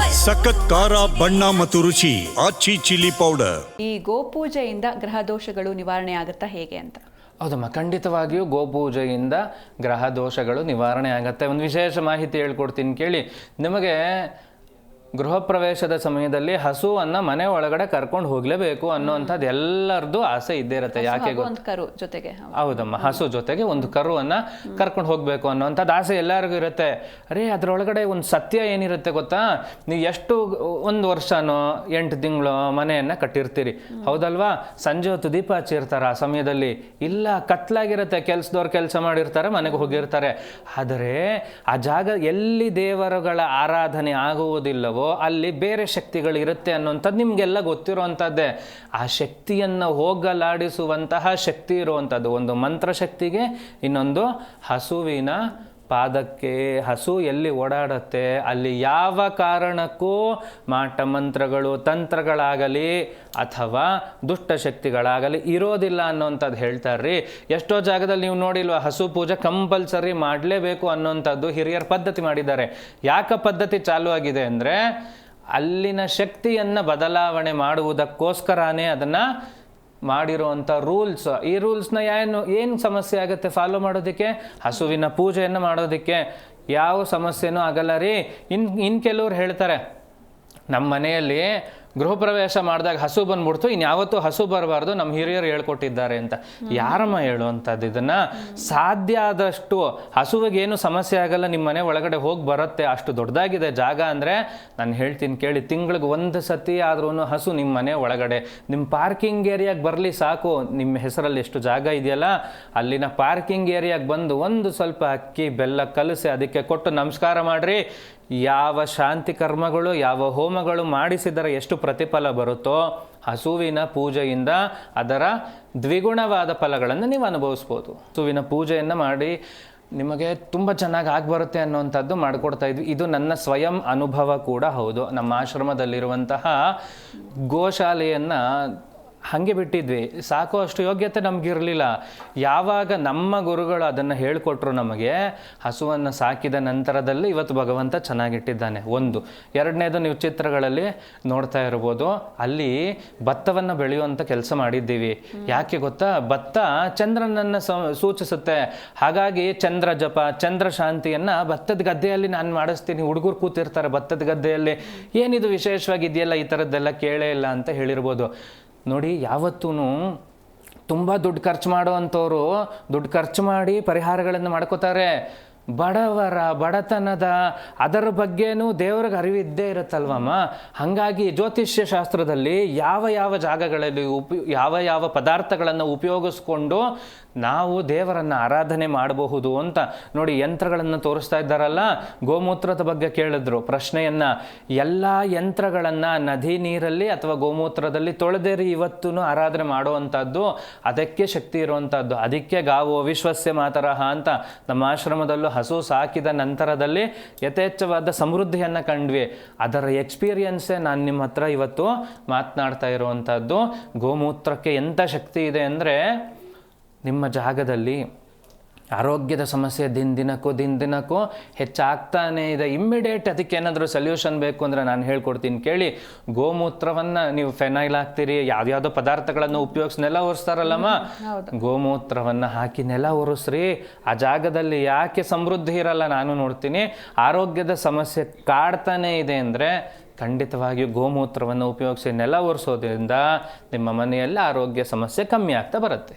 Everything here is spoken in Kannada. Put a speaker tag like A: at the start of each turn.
A: ಸಖತ್ ಖಾರ ಬಣ್ಣ ಮತ್ತು ರುಚಿ ಆಚಿ ಚಿಲ್ಲಿ ಪೌಡರ್.
B: ಈ ಗೋಪೂಜೆಯಿಂದ ಗ್ರಹ ದೋಷಗಳು ನಿವಾರಣೆ ಆಗುತ್ತಾ ಹೇಗೆ ಅಂತ?
C: ಹೌದಮ್ಮ ಖಂಡಿತವಾಗಿಯೂ ಗೋಪೂಜೆಯಿಂದ ಗ್ರಹ ದೋಷಗಳು ನಿವಾರಣೆ ಆಗುತ್ತೆ ಒಂದು ವಿಶೇಷ ಮಾಹಿತಿ ಹೇಳ್ಕೊಡ್ತೀನಿ ಕೇಳಿ. ನಿಮಗೆ ಗೃಹ ಪ್ರವೇಶದ ಸಮಯದಲ್ಲಿ ಹಸುವನ್ನ ಮನೆ ಒಳಗಡೆ ಕರ್ಕೊಂಡು ಹೋಗ್ಲೇಬೇಕು ಅನ್ನುವಂಥದ್ದು ಎಲ್ಲರದ್ದು ಆಸೆ ಇದ್ದೇ ಇರುತ್ತೆ. ಯಾಕೆ
B: ಕರು ಜೊತೆಗೆ. ಹೌದು.
C: ಹೌದಮ್ಮ ಹಸು ಜೊತೆಗೆ ಒಂದು ಕರುವನ್ನ ಕರ್ಕೊಂಡು ಹೋಗ್ಬೇಕು ಅನ್ನೋಂಥದ್ದು ಆಸೆ ಎಲ್ಲರಿಗೂ ಇರುತ್ತೆ. ಅರೇ ಅದರೊಳಗಡೆ ಒಂದು ಸತ್ಯ ಏನಿರುತ್ತೆ ಗೊತ್ತಾ? ನೀವು ಎಷ್ಟು ಒಂದು ವರ್ಷನೋ ಎಂಟು ತಿಂಗಳು ಮನೆಯನ್ನ ಕಟ್ಟಿರ್ತೀರಿ. ಹೌದಲ್ವಾ? ಸಂಜೆ ಹೊತ್ತು ದೀಪ ಹಚ್ಚಿರ್ತಾರೆ ಆ ಸಮಯದಲ್ಲಿ. ಇಲ್ಲ ಕತ್ಲಾಗಿರುತ್ತೆ ಕೆಲ್ಸದವ್ರು ಕೆಲಸ ಮಾಡಿರ್ತಾರೆ ಮನೆಗೆ ಹೋಗಿರ್ತಾರೆ. ಆದರೆ ಆ ಜಾಗ ಎಲ್ಲಿ ದೇವರುಗಳ ಆರಾಧನೆ ಆಗುವುದಿಲ್ಲವೋ ಅಲ್ಲಿ ಬೇರೆ ಶಕ್ತಿಗಳು ಇರುತ್ತೆ ಅನ್ನೋಂಥದ್ದು ನಿಮಗೆಲ್ಲ ಗೊತ್ತಿರುವಂಥದ್ದೇ. ಆ ಶಕ್ತಿಯನ್ನು ಹೋಗಲಾಡಿಸುವಂತಹ ಶಕ್ತಿ ಇರುವಂಥದ್ದು. ಒಂದು ಮಂತ್ರಶಕ್ತಿಗೆ ಇನ್ನೊಂದು ಹಸುವಿನ ಪಾದಕ್ಕೆ ಹಸು ಎಲ್ಲಿ ಓಡಾಡುತ್ತೆ, ಅಲ್ಲಿ ಯಾವ ಕಾರಣಕ್ಕೂ ಮಾಟ ಮಂತ್ರಗಳು, ತಂತ್ರಗಳಾಗಲಿ ಅಥವಾ ದುಷ್ಟಶಕ್ತಿಗಳಾಗಲಿ ಇರೋದಿಲ್ಲ ಅನ್ನೋಂಥದ್ದು ಹೇಳ್ತಾರ್ರಿ. ಎಷ್ಟೋ ಜಾಗದಲ್ಲಿ ನೀವು ನೋಡಿಲ್ವಾ, ಹಸು ಪೂಜೆ ಕಂಪಲ್ಸರಿ ಮಾಡಲೇಬೇಕು ಅನ್ನೋಂಥದ್ದು ಹಿರಿಯರ ಪದ್ಧತಿ ಮಾಡಿದ್ದಾರೆ. ಯಾಕ ಪದ್ಧತಿ ಚಾಲು ಆಗಿದೆ ಅಂದರೆ, ಅಲ್ಲಿನ ಶಕ್ತಿಯನ್ನು ಬದಲಾವಣೆ ಮಾಡುವುದಕ್ಕೋಸ್ಕರನೇ ಅದನ್ನು ಮಾಡಿರುವಂಥ ರೂಲ್ಸ್ ಈ ರೂಲ್ಸ್ನ ಏನು ಏನು ಸಮಸ್ಯೆ ಆಗುತ್ತೆ ಫಾಲೋ ಮಾಡೋದಕ್ಕೆ? ಹಸುವಿನ ಪೂಜೆಯನ್ನು ಮಾಡೋದಕ್ಕೆ. ಯಾವ ಸಮಸ್ಯೆನೂ ಆಗಲ್ಲ ರೀ. ಇನ್ ಇನ್ನು ಕೆಲವ್ರು ಹೇಳ್ತಾರೆ ನಮ್ಮ ಮನೆಯಲ್ಲಿ ಗೃಹ ಪ್ರವೇಶ ಮಾಡಿದಾಗ ಹಸು ಬಂದ್ಬಿಡ್ತು. ಇನ್ಯಾವತ್ತೂ ಹಸು ಬರಬಾರ್ದು ನಮ್ಮ ಹಿರಿಯರು ಹೇಳ್ಕೊಟ್ಟಿದ್ದಾರೆ ಅಂತ. ಯಾರಮ್ಮ ಹೇಳುವಂಥದ್ದು ಇದನ್ನ? ಸಾಧ್ಯ ಆದಷ್ಟು ಹಸುವಿಗೆ ಏನು ಸಮಸ್ಯೆ ಆಗಲ್ಲ ನಿಮ್ಮ ಮನೆ ಒಳಗಡೆ ಹೋಗಿ ಬರುತ್ತೆ. ಅಷ್ಟು ದೊಡ್ಡದಾಗಿದೆ ಜಾಗ ಅಂದರೆ ನಾನು ಹೇಳ್ತೀನಿ ಕೇಳಿ, ತಿಂಗಳಿಗೆ ಒಂದು ಸತಿ ಆದ್ರೂ ಹಸು ನಿಮ್ಮ ಮನೆ ಒಳಗಡೆ. ನಿಮ್ಮ ಪಾರ್ಕಿಂಗ್ ಏರಿಯಾಗೆ ಬರಲಿ ಸಾಕು. ನಿಮ್ಮ ಹೆಸರಲ್ಲಿ ಎಷ್ಟು ಜಾಗ ಇದೆಯಲ್ಲ, ಅಲ್ಲಿನ ಪಾರ್ಕಿಂಗ್ ಏರಿಯಾಗೆ ಬಂದು ಒಂದು ಸ್ವಲ್ಪ ಅಕ್ಕಿ, ಬೆಲ್ಲ ಕಲಸಿ ಅದಕ್ಕೆ ಕೊಟ್ಟು ನಮಸ್ಕಾರ ಮಾಡ್ರಿ. ಯಾವ ಶಾಂತಿ ಕರ್ಮಗಳು, ಯಾವ ಹೋಮಗಳು ಮಾಡಿಸಿದರೆ ಎಷ್ಟು ಪ್ರತಿಫಲ ಬರುತ್ತೋ ಹಸುವಿನ ಪೂಜೆಯಿಂದ ಅದರ ದ್ವಿಗುಣವಾದ ಫಲಗಳನ್ನು ನೀವು ಅನುಭವಿಸ್ಬೋದು. ಹಸುವಿನ ಪೂಜೆಯನ್ನು ಮಾಡಿ ನಿಮಗೆ ತುಂಬ ಚೆನ್ನಾಗಿ ಆಗಿಬರುತ್ತೆ ಅನ್ನುವಂಥದ್ದು ಮಾಡಿಕೊಡ್ತಾ ಇದ್ವಿ. ಇದು ನನ್ನ ಸ್ವಯಂ ಅನುಭವ ಕೂಡ ಹೌದು. ನಮ್ಮ ಆಶ್ರಮದಲ್ಲಿರುವಂತಹ ಗೋಶಾಲೆಯನ್ನು ಹಾಗೆ ಬಿಟ್ಟಿದ್ವಿ. ಸಾಕು ಅಷ್ಟು ಯೋಗ್ಯತೆ ನಮಗಿರಲಿಲ್ಲ. ಯಾವಾಗ ನಮ್ಮ ಗುರುಗಳು ಅದನ್ನು ಹೇಳಿಕೊಟ್ರು ನಮಗೆ, ಹಸುವನ್ನು ಸಾಕಿದ ನಂತರದಲ್ಲಿ ಇವತ್ತು ಭಗವಂತ ಚೆನ್ನಾಗಿಟ್ಟಿದ್ದಾನೆ. ಒಂದು. ಎರಡನೇದು ನೀವು ಚಿತ್ರಗಳಲ್ಲಿ ನೋಡ್ತಾ ಇರ್ಬೋದು, ಅಲ್ಲಿ ಭತ್ತವನ್ನು ಬೆಳೆಯುವಂಥ ಕೆಲಸ ಮಾಡಿದ್ದೀವಿ. ಯಾಕೆ ಗೊತ್ತಾ? ಭತ್ತ ಚಂದ್ರನನ್ನು ಸೂಚಿಸುತ್ತೆ. ಹಾಗಾಗಿ ಚಂದ್ರ ಜಪ, ಚಂದ್ರ ಶಾಂತಿಯನ್ನು ಭತ್ತದ ಗದ್ದೆಯಲ್ಲಿ ನಾನು ಮಾಡಿಸ್ತೀನಿ. ಹುಡುಗರು ಕೂತಿರ್ತಾರೆ ಭತ್ತದ ಗದ್ದೆಯಲ್ಲಿ. ಏನಿದು ವಿಶೇಷವಾಗಿದೆಯಲ್ಲ ಈ ಥರದ್ದೆಲ್ಲ ಕೇಳೇ ಇಲ್ಲ ಅಂತ ಹೇಳಿರ್ಬೋದು. ನೋಡಿ ಯಾವತ್ತೂ ತುಂಬ ದುಡ್ಡು ಖರ್ಚು ಮಾಡುವಂಥವ್ರು ದುಡ್ಡು ಖರ್ಚು ಮಾಡಿ ಪರಿಹಾರಗಳನ್ನು ಮಾಡ್ಕೋತಾರೆ. ಬಡವರ ಬಡತನದ ಅದರ ಬಗ್ಗೆನೂ ದೇವ್ರಿಗೆ ಅರಿವಿದ್ದೇ ಇರುತ್ತಲ್ವಮ್ಮ? ಹಾಗಾಗಿ ಜ್ಯೋತಿಷ್ಯ ಶಾಸ್ತ್ರದಲ್ಲಿ ಯಾವ ಯಾವ ಜಾಗಗಳಲ್ಲಿ ಉಪ ಯಾವ ಯಾವ ಪದಾರ್ಥಗಳನ್ನು ಉಪಯೋಗಿಸ್ಕೊಂಡು ನಾವು ದೇವರನ್ನು ಆರಾಧನೆ ಮಾಡಬಹುದು ಅಂತ ನೋಡಿ ಯಂತ್ರಗಳನ್ನು ತೋರಿಸ್ತಾ ಇದ್ದಾರಲ್ಲ? ಗೋಮೂತ್ರದ ಬಗ್ಗೆ ಕೇಳಿದ್ರು. ಪ್ರಶ್ನೆಯನ್ನು, ಎಲ್ಲ ಯಂತ್ರಗಳನ್ನು ನದಿ ನೀರಲ್ಲಿ ಅಥವಾ ಗೋಮೂತ್ರದಲ್ಲಿ ತೊಳೆದೇರಿ ಇವತ್ತೂ ಆರಾಧನೆ ಮಾಡುವಂಥದ್ದು, ಅದಕ್ಕೆ ಶಕ್ತಿ ಇರುವಂಥದ್ದು, ಅದಕ್ಕೆ ಗಾವು ವಿಶ್ವಸ್ಯ ಮಾತರಹ ಅಂತ ನಮ್ಮ ಆಶ್ರಮದಲ್ಲೂ ಹಸು ಸಾಕಿದ ನಂತರದಲ್ಲಿ ಯಥೇಚ್ಛವಾದ ಸಮೃದ್ಧಿಯನ್ನು ಕಂಡ್ವಿ. ಅದರ ಎಕ್ಸ್ಪೀರಿಯನ್ಸೇ ನಾನು ನಿಮ್ಮ ಹತ್ರ ಇವತ್ತು ಮಾತನಾಡ್ತಾ ಇರುವಂಥದ್ದು ಗೋಮೂತ್ರಕ್ಕೆ ಎಂಥ ಶಕ್ತಿ ಇದೆ ಅಂದರೆ ನಿಮ್ಮ ಜಾಗದಲ್ಲಿ ಆರೋಗ್ಯದ ಸಮಸ್ಯೆ ದಿನ ದಿನಕ್ಕೂ ದಿನ ದಿನಕ್ಕೂ ಹೆಚ್ಚಾಗ್ತಾನೇ ಇದೆ. ಇಮ್ಮಿಡಿಯೇಟ್ ಅದಕ್ಕೆ ಏನಾದರೂ ಸೊಲ್ಯೂಷನ್ ಬೇಕು ಅಂದರೆ ನಾನು ಹೇಳ್ಕೊಡ್ತೀನಿ. ಕೇಳಿ ಗೋಮೂತ್ರವನ್ನು ನೀವು ಫೆನೈಲ್ ಹಾಕ್ತೀರಿ ಯಾವ್ಯಾವುದೋ ಪದಾರ್ಥಗಳನ್ನು ಉಪಯೋಗಿಸಿ ನೆಲ ಒರೆಸ್ತಾರಲ್ಲಮ್ಮ? ಗೋಮೂತ್ರವನ್ನು ಹಾಕಿ ನೆಲ ಒರೆಸ್ರಿ. ಆ ಜಾಗದಲ್ಲಿ ಯಾಕೆ ಸಮೃದ್ಧಿ ಇರಲ್ಲ ನಾನು ನೋಡ್ತೀನಿ. ಆರೋಗ್ಯದ ಸಮಸ್ಯೆ ಕಾಡ್ತಾನೇ ಇದೆ ಅಂದರೆ ಖಂಡಿತವಾಗಿಯೂ ಗೋಮೂತ್ರವನ್ನು ಉಪಯೋಗಿಸಿ ನೆಲ ಒರೆಸೋದ್ರಿಂದ ನಿಮ್ಮ ಮನೆಯಲ್ಲಿ ಆರೋಗ್ಯ ಸಮಸ್ಯೆ ಕಮ್ಮಿ ಆಗ್ತಾ ಬರುತ್ತೆ.